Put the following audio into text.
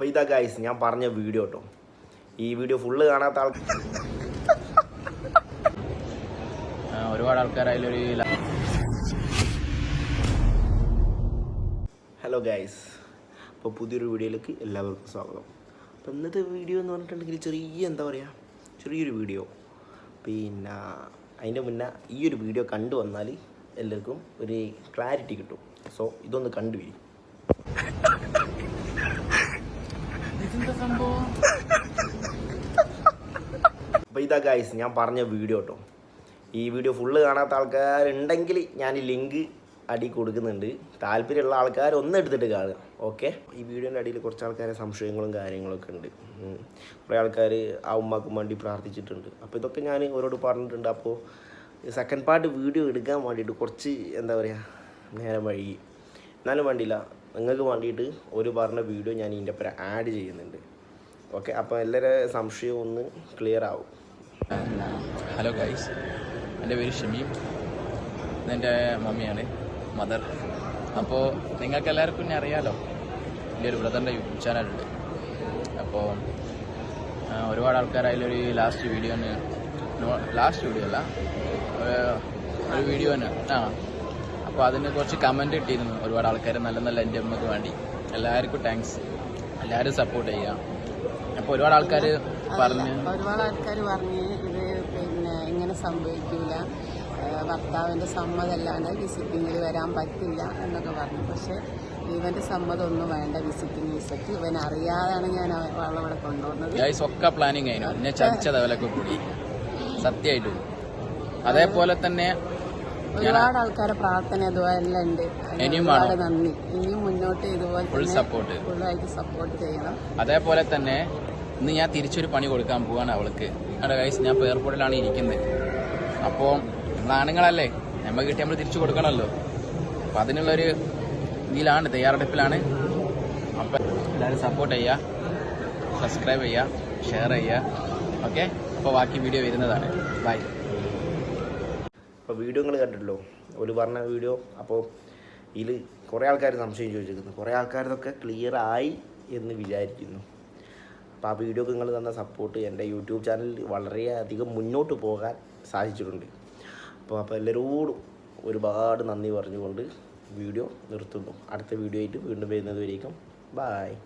അപ്പോൾ ഇതാ ഗൈസ് ഞാൻ പറഞ്ഞ വീഡിയോ കേട്ടോ ഈ വീഡിയോ ഫുള്ള് കാണാത്ത ആൾ ഒരുപാട് ആൾക്കാർ അതിലൊരു ഹലോ ഗൈസ് അപ്പോൾ പുതിയൊരു വീഡിയോയിലേക്ക് എല്ലാവർക്കും സ്വാഗതം. അപ്പോൾ ഇന്നത്തെ വീഡിയോ എന്ന് പറഞ്ഞിട്ടുണ്ടെങ്കിൽ ചെറിയ എന്താ പറയുക ചെറിയൊരു വീഡിയോ പിന്നെ അതിന്റെ മുന്നേ ഈ ഒരു വീഡിയോ കണ്ടു വന്നാൽ എല്ലാവർക്കും ഒരു ക്ലാരിറ്റി കിട്ടും. സോ ഇതൊന്ന് കണ്ടുപിടി. അപ്പോൾ ഇതാ ഗൈസ് ഞാൻ പറഞ്ഞ വീഡിയോ കേട്ടോ ഈ വീഡിയോ ഫുള്ള് കാണാത്ത ആൾക്കാരുണ്ടെങ്കിൽ ഞാൻ ലിങ്ക് അടി കൊടുക്കുന്നുണ്ട്. താല്പര്യമുള്ള ആൾക്കാർ ഒന്ന് എടുത്തിട്ട് കാണുക ഓക്കെ ഈ വീഡിയോന്റെ അടിയിൽ കുറച്ച് ആൾക്കാരെ സംശയങ്ങളും കാര്യങ്ങളൊക്കെ ഉണ്ട്. കുറേ ആൾക്കാർ ആ ഉമ്മാക്കും വേണ്ടി പ്രാർത്ഥിച്ചിട്ടുണ്ട്. അപ്പോൾ ഇതൊക്കെ ഞാൻ അവരോട് പറഞ്ഞിട്ടുണ്ട്. അപ്പോൾ സെക്കൻഡ് പാർട്ട് വീഡിയോ എടുക്കാൻ വേണ്ടിയിട്ട് കുറച്ച് എന്താ പറയുക നേരം വഴുകി എന്നാലും വേണ്ടിയില്ല. നിങ്ങൾക്ക് വേണ്ടിയിട്ട് ഒരു പറഞ്ഞ വീഡിയോ ഞാൻ ഇതിന്റെ ഒപ്പം ആഡ് ചെയ്യുന്നുണ്ട്. ഓക്കെ അപ്പോൾ എല്ലാവരുടെ സംശയം ഒന്ന് ക്ലിയർ ആവും. ഹലോ ഗൈസ് എന്റെ പേര് ഷമീം. എന്റെ മമ്മിയാണ് മദർ അപ്പോൾ നിങ്ങൾക്ക് എല്ലാവർക്കും എന്നെ അറിയാമല്ലോ എന്റെ ഒരു ബ്രദറിന്റെ യൂട്യൂബ് ചാനലുണ്ട് അപ്പോൾ ഒരുപാട് ആൾക്കാർ അതിലൊരു ലാസ്റ്റ് വീഡിയോന് ലാസ്റ്റ് വീഡിയോ അല്ല ഒരു വീഡിയോന് ആ അപ്പോൾ അതിന് കുറച്ച് കമന്റ് കിട്ടിയിരുന്നു ഒരുപാട് ആൾക്കാർ നല്ല നല്ല എന്റെ അമ്മയ്ക്ക് വേണ്ടി. എല്ലാവർക്കും താങ്ക്സ് എല്ലാവരും സപ്പോർട്ട് ചെയ്യുക അപ്പോൾ ഒരുപാട് ആൾക്കാർ പറഞ്ഞു. ഒരുപാട് ആൾക്കാർ പറഞ്ഞ് ഇത് പിന്നെ ഇങ്ങനെ സംഭവിക്കില്ല ഭർത്താവിന്റെ സമ്മതമല്ലാണ്ട് വിസിറ്റിങ്ങിൽ വരാൻ പറ്റില്ല എന്നൊക്കെ പറഞ്ഞു. പക്ഷേ ഇവന്റെ സമ്മതമൊന്നും വേണ്ട വിസിറ്റിംഗ് വിസക്ക് ഇവൻ അറിയാതാണ് ഞാൻ അവ- അവളവിടെ കൊണ്ടുവന്നത്. ഒക്കെ പ്ലാനിങ് ആയിരുന്നു എന്നെ ചതിച്ചത് അവലൊക്കെ കൂടി. സത്യമായിട്ടും. അതേപോലെ തന്നെ ഒരുപാട് ആൾക്കാരെ പ്രാർത്ഥന ഇതുപോലെ ഉണ്ട്. ഒരുപാട് നന്ദി. ഇനിയും മുന്നോട്ട് ഇതുപോലെ ഫുൾ സപ്പോർട്ട് ഫുള്ളായിട്ട് സപ്പോർട്ട് ചെയ്യണം. അതേപോലെ തന്നെ ഇന്ന് ഞാൻ തിരിച്ചൊരു പണി കൊടുക്കാൻ പോവാണ് അവൾക്ക്. അവിടെ ഗൈസ് ഞാൻ ഇപ്പോൾ എയർപോർട്ടിലാണ് ഇരിക്കുന്നത് അപ്പോൾ നമ്മളാണുങ്ങളല്ലേ നമ്മൾ കിട്ടി നമ്മൾ തിരിച്ചു കൊടുക്കണമല്ലോ അപ്പം അതിനുള്ളൊരു ഇതിലാണ് തയ്യാറെടുപ്പിലാണ്. അപ്പം എല്ലാവരും സപ്പോർട്ട് ചെയ്യുക സബ്സ്ക്രൈബ് ചെയ്യുക ഷെയർ ചെയ്യുക ഓക്കെ അപ്പോൾ ബാക്കി വീഡിയോ വരുന്നതാണ്. ബൈ അപ്പോൾ വീഡിയോ നിങ്ങൾ കണ്ടിട്ടല്ലോ ഒരു പറഞ്ഞ വീഡിയോ അപ്പോൾ ഇതിൽ കുറേ ആൾക്കാർ സംശയം ചോദിച്ചിരിക്കുന്നു. കുറേ ആൾക്കാരതൊക്കെ ക്ലിയർ ആയി എന്ന് വിചാരിക്കുന്നു. അപ്പോൾ ആ വീഡിയോക്ക് നിങ്ങൾ തന്ന സപ്പോർട്ട് എന്റെ യൂട്യൂബ് ചാനൽ വളരെയധികം മുന്നോട്ട് പോകാൻ സാധിച്ചിട്ടുണ്ട്. അപ്പോൾ അപ്പോൾ എല്ലാവരോടും ഒരുപാട് നന്ദി പറഞ്ഞുകൊണ്ട് വീഡിയോ നിർത്തുന്നു. അടുത്ത വീഡിയോ ആയിട്ട് വീണ്ടും വരുന്നത് വരേക്കും. ബായ്